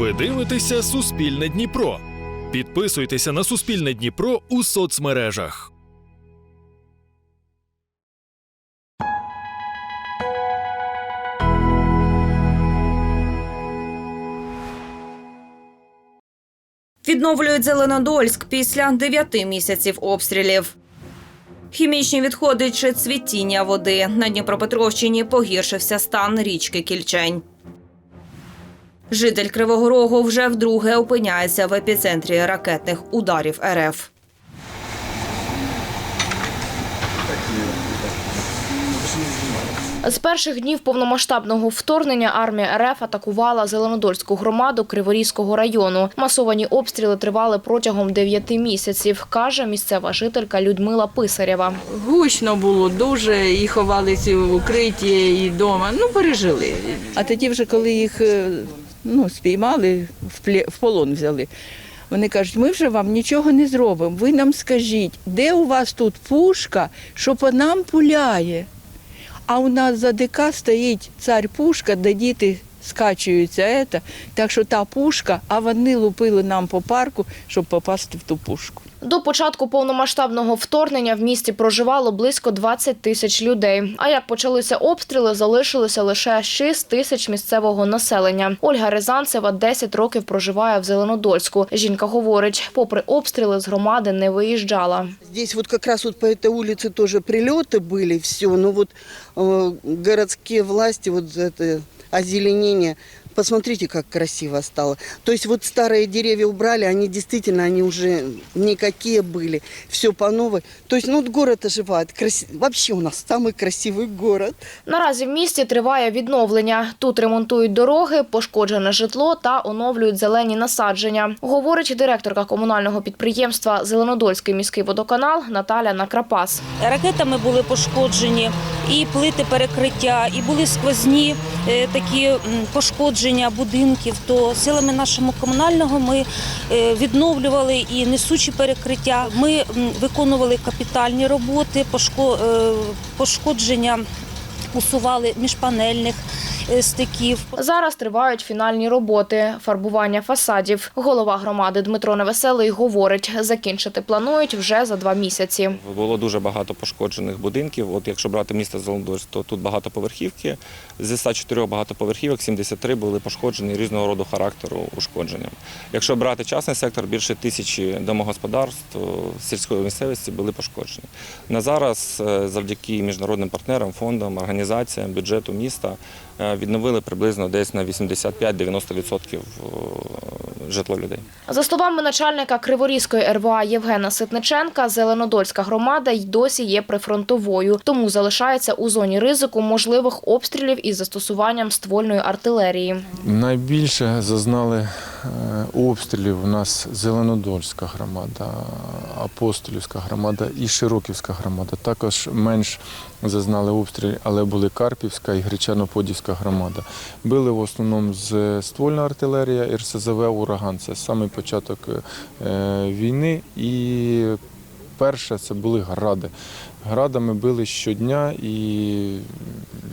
Ви дивитеся Суспільне Дніпро. Підписуйтеся на Суспільне Дніпро у соцмережах. Відновлюють Зеленодольськ після дев'яти місяців обстрілів. Хімічні відходи чи цвітіння води на Дніпропетровщині погіршився стан річки Кільчень. Житель Кривого Рогу вже вдруге опиняється в епіцентрі ракетних ударів РФ. З перших днів повномасштабного вторгнення армія РФ атакувала Зеленодольську громаду Криворізького району. Масовані обстріли тривали протягом дев'яти місяців, каже місцева жителька Людмила Писарєва. Гучно було дуже, і ховалися в укритті, і вдома. Ну, пережили. А тоді, вже коли їх е, ну, спіймали, в, полон взяли. Вони кажуть, ми вже вам нічого не зробимо. Ви нам скажіть, де у вас тут пушка, що по нам пуляє? А у нас за ДК стоїть цар пушка, де діти скачуються. Ета. Так що та пушка, а вони лупили нам по парку, щоб попасти в ту пушку. До початку повномасштабного вторгнення в місті проживало близько 20 тисяч людей. А як почалися обстріли, залишилося лише 6 тисяч місцевого населення. Ольга Рязанцева 10 років проживає в Зеленодольську. Жінка говорить, попри обстріли з громади не виїжджала. Здесь вот как раз вот по этой улице тоже прилеты были, все. Но вот э, городские власти, вот это озеленение, посмотрите, как красиво стало. То есть вот старые деревья убрали, они действительно, они уже никакие были. Все по новой. То есть, ну вот город оживает. Краси... Вообще у нас самый красивый город. Наразі в місті триває відновлення. Тут ремонтують дороги, пошкоджене житло та оновлюють зелені насадження. Говорить директорка комунального підприємства Зеленодольський міський водоканал Наталя Накрапас. Ракетами були пошкоджені і плити перекриття, і були сквозні е, такі м, пошкодження будинків. То силами нашого комунального ми е, відновлювали і несучі перекриття. Ми виконували капітальні роботи, е, пошкодження усували міжпанельних стиків. Зараз тривають фінальні роботи, фарбування фасадів. Голова громади Дмитро Невеселий говорить, закінчити планують вже за два місяці. Було дуже багато пошкоджених будинків. От якщо брати місто Зеленодольськ, то тут багатоповерхівки. Зі 104 багатоповерхівок 73 були пошкоджені різного роду характеру ушкодженням. Якщо брати частний сектор, більше тисячі домогосподарств е, сільської місцевості були пошкоджені. На зараз, е, завдяки міжнародним партнерам, фондам, організаціям, бюджету міста е, відновили приблизно десь на 85-90% е, житло людей. За словами начальника Криворізької РВА Євгена Ситниченка, Зеленодольська громада й досі є прифронтовою, тому залишається у зоні ризику можливих обстрілів із застосуванням ствольної артилерії. Найбільше зазнали е, обстрілів у нас Зеленодольська громада, Апостолівська громада і Широківська громада. Також менш зазнали обстрілів, але були Карпівська і Гречано-Подівська громада. Били в основному з ствольна артилерія, РСЗВ Ураган. Це самий початок е, війни. І перше це були гради. Градами били щодня і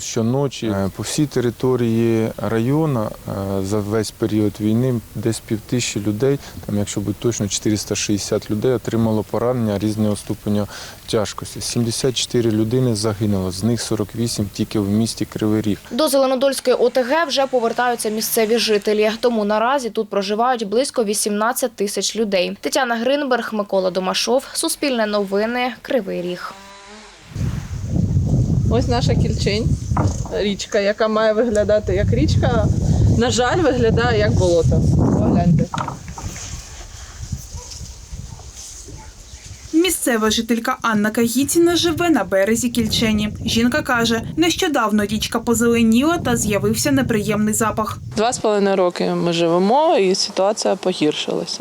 щоночі Е, по всій території району е, за весь період війни десь півтисячі людей, там, якщо бути точно, 460 людей отримало поранення різного ступеня тяжкості. 74 людини загинуло, з них 48 тільки в місті Кривий Ріг. До Зеленодольської ОТГ вже повертаються місцеві жителі, тому наразі тут проживають близько 18 тисяч людей. Тетяна Гринберг, Микола Домашов, Суспільне новини, Кривий Ріг. Ось наша кільчень, річка, яка має виглядати як річка, на жаль, виглядає як болото. Погляньте. Місцева жителька Анна Кагітіна живе на березі Кільчені. Жінка каже, нещодавно річка позеленіла та з'явився неприємний запах. Два з половиною роки ми живемо, і ситуація погіршилася.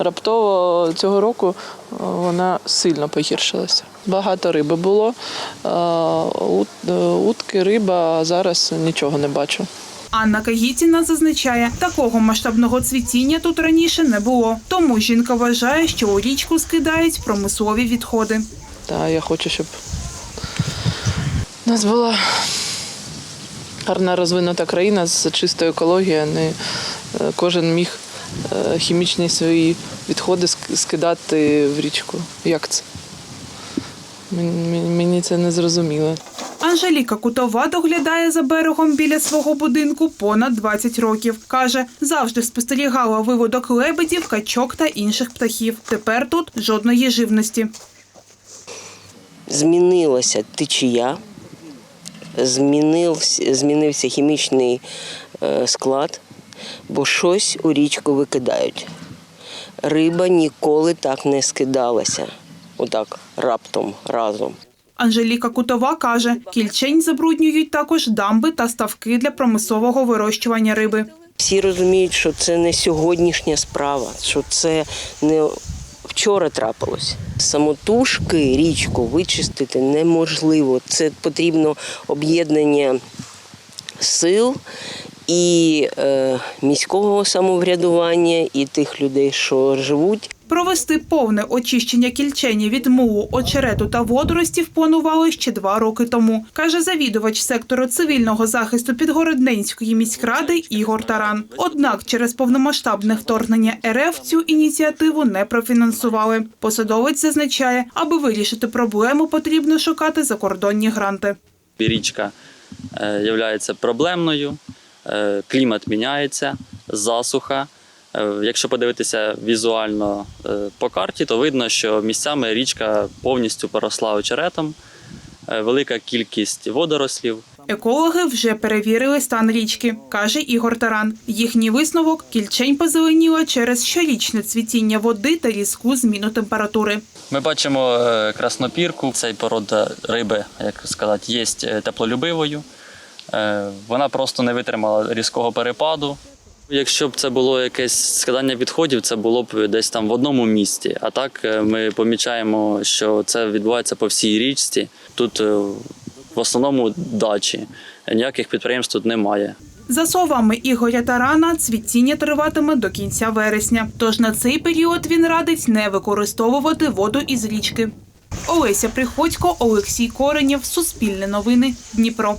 Раптово цього року е, вона сильно погіршилася. Багато риби було, е, е, утки, риба, а зараз нічого не бачу. Анна Кагітіна зазначає, такого масштабного цвітіння тут раніше не було. Тому жінка вважає, що у річку скидають промислові відходи. Та я хочу, щоб у нас була гарна розвинута країна з чистою екологією. Не кожен міг хімічні свої відходи скидати в річку. Як це? Мені, це не зрозуміло. Анжеліка Кутова доглядає за берегом біля свого будинку понад 20 років. Каже, завжди спостерігала виводок лебедів, качок та інших птахів. Тепер тут жодної живності. змінилася течія, змінився, змінився хімічний е, склад, бо щось у річку викидають. Риба ніколи так не скидалася, отак раптом разом. Анжеліка Кутова каже, кільчень забруднюють також дамби та ставки для промислового вирощування риби. Всі розуміють, що це не сьогоднішня справа, що це не вчора трапилось. Самотужки річку вичистити неможливо. Це потрібно об'єднання сил і е, міського самоврядування, і тих людей, що живуть. Провести повне очищення кільчені від мулу, очерету та водоростів планували ще два роки тому, каже завідувач сектору цивільного захисту Підгородненської міськради Ігор Таран. Однак через повномасштабне вторгнення РФ цю ініціативу не профінансували. Посадовець зазначає, аби вирішити проблему, потрібно шукати закордонні гранти. Річка є проблемною, е, клімат міняється, засуха. Е, Якщо подивитися візуально е, по карті, то видно, що місцями річка повністю поросла очеретом, е, велика кількість водорослів. Екологи вже перевірили стан річки, каже Ігор Таран. Їхній висновок кільчень позеленіла через щорічне цвітіння води та різку зміну температури. Ми бачимо е, краснопірку. Цей порода риби, як сказати, є теплолюбивою. Е, Вона просто не витримала різкого перепаду. Якщо б це було якесь скидання відходів, це було б десь там в одному місці. А так е, ми помічаємо, що це відбувається по всій річці. Тут е, в основному дачі. Ніяких підприємств тут немає. За словами Ігоря Тарана, цвітіння триватиме до кінця вересня. Тож на цей період він радить не використовувати воду із річки. Олеся Приходько, Олексій Коренєв, Суспільне новини, Дніпро.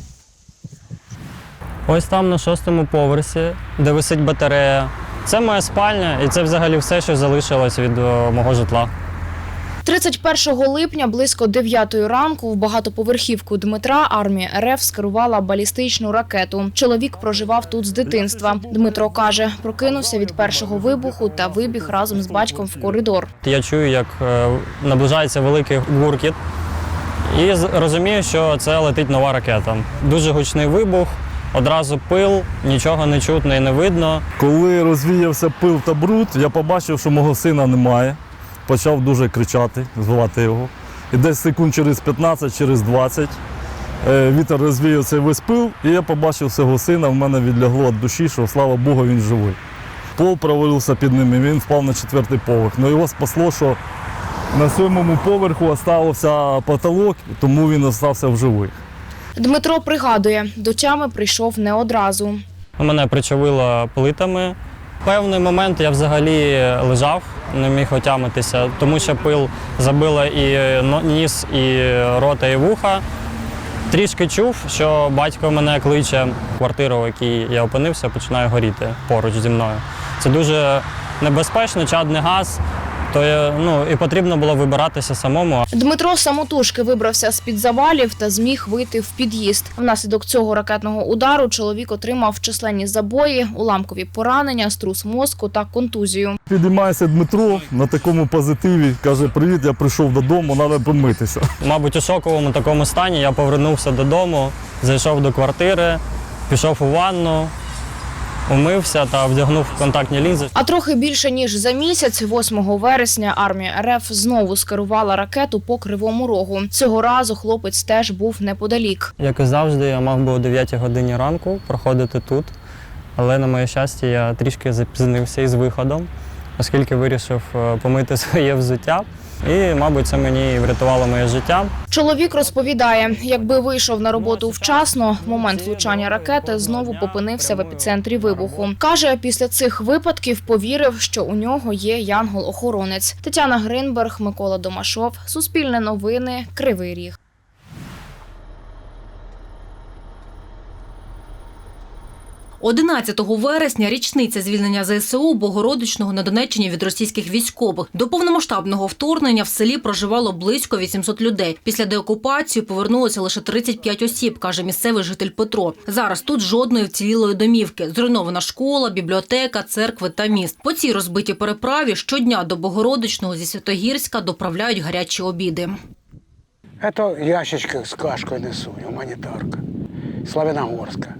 Ось там на шостому поверсі, де висить батарея. Це моя спальня, і це взагалі все, що залишилось від е, мого житла. 31 липня близько 9 ранку в багатоповерхівку Дмитра армія РФ скерувала балістичну ракету. Чоловік проживав тут з дитинства. Дмитро каже, прокинувся від першого вибуху та вибіг разом з батьком в коридор. Я чую, як е, наближається великий гуркіт, і з- розумію, що це летить нова ракета. Дуже гучний вибух, одразу пил, нічого не чутно і не видно. Коли розвіявся пил та бруд, я побачив, що мого сина немає. Почав дуже кричати, звати його. І десь секунд через 15, через 20 е, вітер розвіяв цей весь пил, і я побачив свого сина, в мене відлягло від душі, що слава Богу, він живий. Пол провалився під ним, і він впав на четвертий поверх. Ну його спасло, що на сьомому поверху залишився потолок, тому він залишився в живих. Дмитро пригадує, до тями прийшов не одразу. Мене причавило плитами. Певний момент я взагалі лежав, не міг отямитися, тому що пил забило і ніс, і рота, і вуха. Трішки чув, що батько мене кличе. Квартира, в якій я опинився, починає горіти поруч зі мною. Це дуже небезпечно, чадний газ. То я, ну, і потрібно було вибиратися самому. Дмитро самотужки вибрався з-під завалів та зміг вийти в під'їзд. Внаслідок цього ракетного удару чоловік отримав численні забої, уламкові поранення, струс мозку та контузію. Підіймається Дмитро на такому позитиві, каже: Привіт, я прийшов додому, треба помитися. Мабуть, у шоковому такому стані я повернувся додому, зайшов до квартири, пішов у ванну, умився та вдягнув контактні лінзи. А трохи більше ніж за місяць, 8 вересня, армія РФ знову скерувала ракету по кривому рогу. Цього разу хлопець теж був неподалік. Як і завжди, я мав би о 9 годині ранку проходити тут, але на моє щастя, я трішки запізнився із виходом, оскільки вирішив е, помити своє взуття. І, мабуть, це мені врятувало моє життя. Чоловік розповідає, якби вийшов на роботу вчасно, момент влучання ракети знову попинився в епіцентрі вибуху. Каже, після цих випадків повірив, що у нього є янгол-охоронець. Тетяна Гринберг, Микола Домашов, Суспільне новини, Кривий Ріг. 11 вересня річниця звільнення ЗСУ Богородичного на Донеччині від російських військових. До повномасштабного вторгнення в селі проживало близько 800 людей. Після деокупації повернулося лише 35 осіб, каже місцевий житель Петро. Зараз тут жодної вцілілої домівки. Зруйнована школа, бібліотека, церкви та міст. По цій розбитій переправі щодня до Богородичного зі Святогірська доправляють гарячі обіди. Это ящички с кашкой несу, гуманитарка. Славяногорска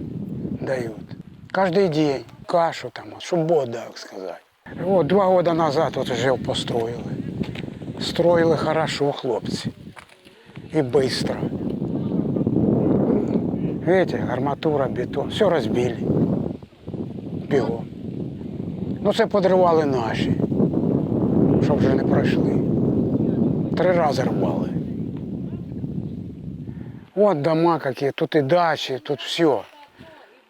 дают Каждый день кашу там, чтобы Бог дал сказать. Вот два года назад вот уже построили. Строили хорошо хлопцы. И быстро. Видите, арматура, бетон, все разбили. Бігом. Ну це подривали наші, щоб вже не пройшли. Три рази рвали. Вот дома какие, тут и дачи, тут все.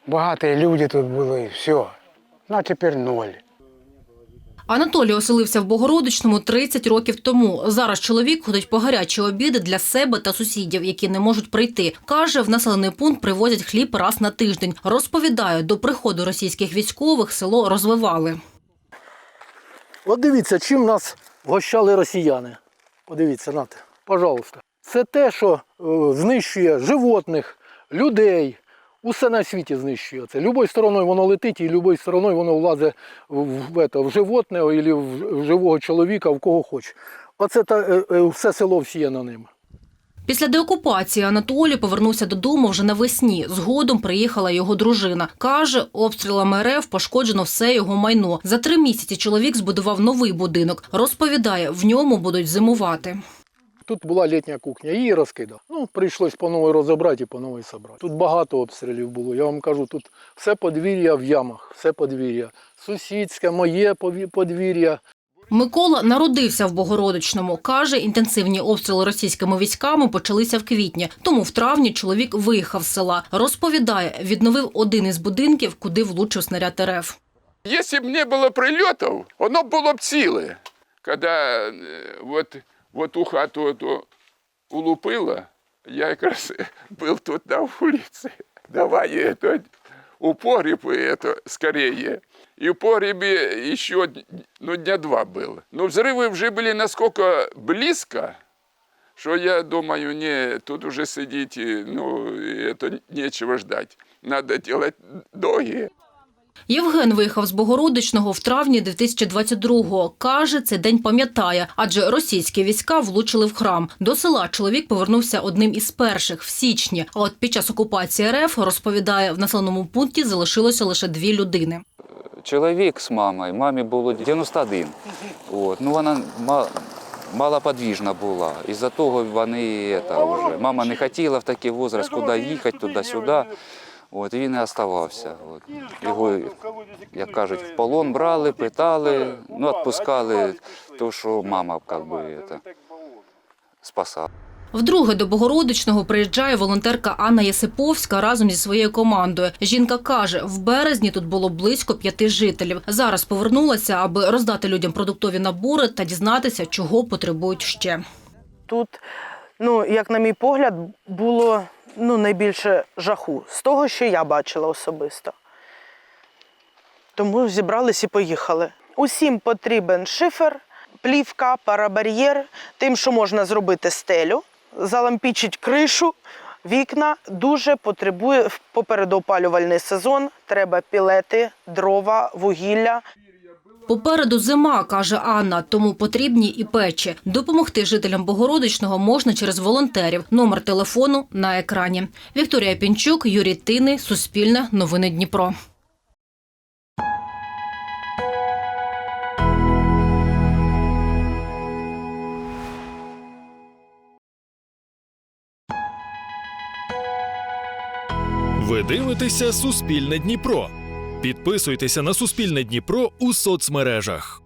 Богатые люди тут були, все. Ну а тепер ноль. Анатолій оселився в Богородичному 30 років тому. Зараз чоловік ходить по гарячі обіди для себе та сусідів, які не можуть прийти. Каже, в населений пункт привозять хліб раз на тиждень. Розповідає, до приходу російських військових село розвивали. От дивіться, чим нас гощали росіяни. Подивіться, нате, пожалуйста. Це те, що е, знищує животних, людей. Усе на світі знищує це. Любою стороною воно летить, і любою стороною воно влазить в, в, в животне або в, в живого чоловіка, в кого хоче. Оце та, е, е, все село всіяно ним. Після деокупації Анатолій повернувся додому вже навесні. Згодом приїхала його дружина. Каже, обстрілами РФ пошкоджено все його майно. За три місяці чоловік збудував новий будинок. Розповідає, в ньому будуть зимувати. Тут була літня кухня, її розкидав. Ну, прийшлось по новій розібрати і по новій собрати. Тут багато обстрілів було. Я вам кажу, тут все подвір'я в ямах, все подвір'я. Сусідське, моє пові- подвір'я. Микола народився в Богородичному. Каже, інтенсивні обстріли російськими військами почалися в квітні. Тому в травні чоловік виїхав з села. Розповідає, відновив один із будинків, куди влучив снаряд РФ. Если бы не было прилетов, оно было бы ціле. Когда э, вот, вот у хату эту улупило, я якраз был тут на улице. Давай это, у погреб это скорее. И в погребе еще ну, дня два было. Но взрывы уже были насколько близко, что я думаю, не, тут уже сидеть, и, ну, это нечего ждать. Надо делать ноги. Євген виїхав з Богородичного в травні 2022-го. Каже, цей день пам'ятає, адже російські війська влучили в храм. До села чоловік повернувся одним із перших в січні. А от під час окупації РФ розповідає, в населеному пункті залишилося лише дві людини. чоловік з мамою, мамі було 91. От. Ну, вона ма- малоподвіжна була. Із-за того вони это, вже, мама не хотіла в такий возраст, куди їхати, туди-сюди. От, і він і оставався. От. Його, як кажуть, в полон брали, питали, ну, відпускали, то, що мама как би, это, спасала. Вдруге до Богородичного приїжджає волонтерка Анна Єсиповська разом зі своєю командою. Жінка каже, в березні тут було близько п'яти жителів. Зараз повернулася, аби роздати людям продуктові набори та дізнатися, чого потребують ще. Тут, ну, як на мій погляд, було ну, найбільше жаху з того, що я бачила особисто. Тому зібрались і поїхали. Усім потрібен шифер, плівка, парабар'єр, тим, що можна зробити стелю, залампічить кришу, вікна. Дуже потребує в попередоопалювальний сезон. Треба пілети, дрова, вугілля. Попереду зима, каже Анна, тому потрібні і печі. Допомогти жителям Богородичного можна через волонтерів. Номер телефону на екрані. Вікторія Пінчук, Юрій Тини, Суспільне, Новини Дніпро. Ви дивитеся Суспільне Дніпро. Підписуйтеся на Суспільне Дніпро у соцмережах.